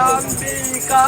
अंबिका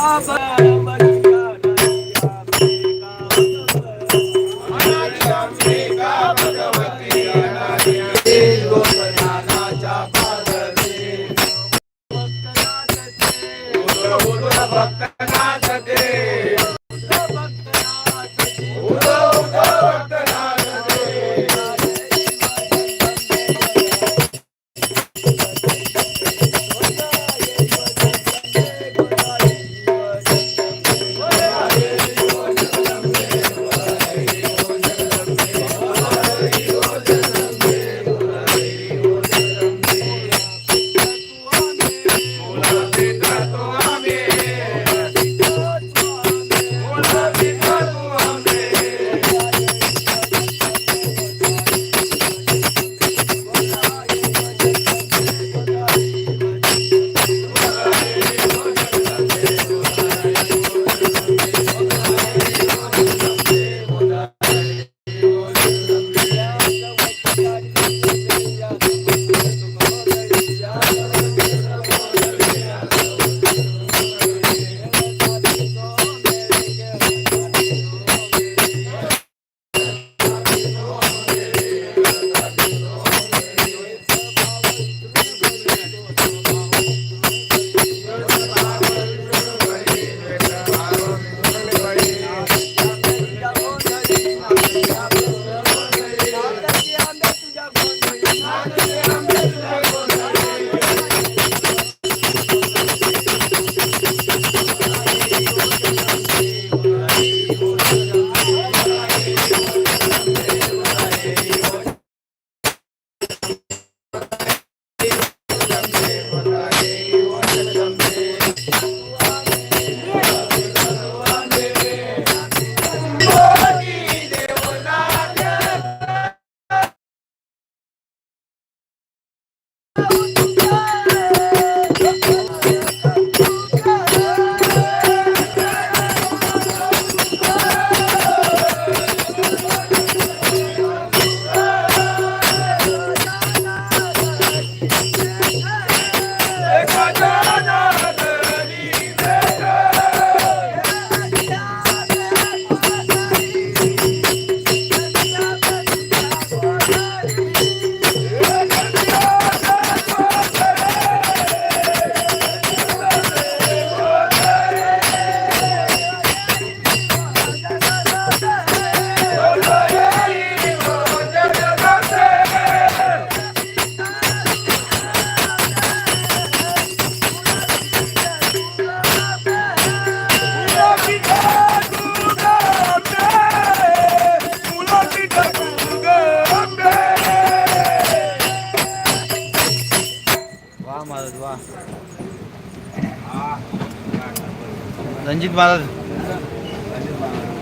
रणजित महाराज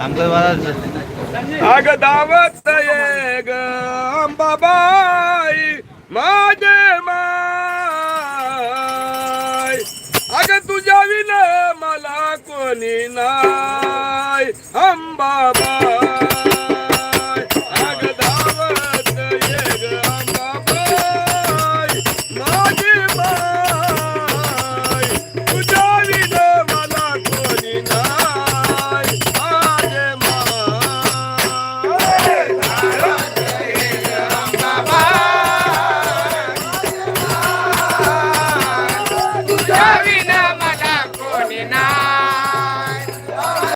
आमकर महाराज आग दावत ये ग अंबाबाई माझे माय. अग तुझ्या विन मला कोणी नाय अंबाबाई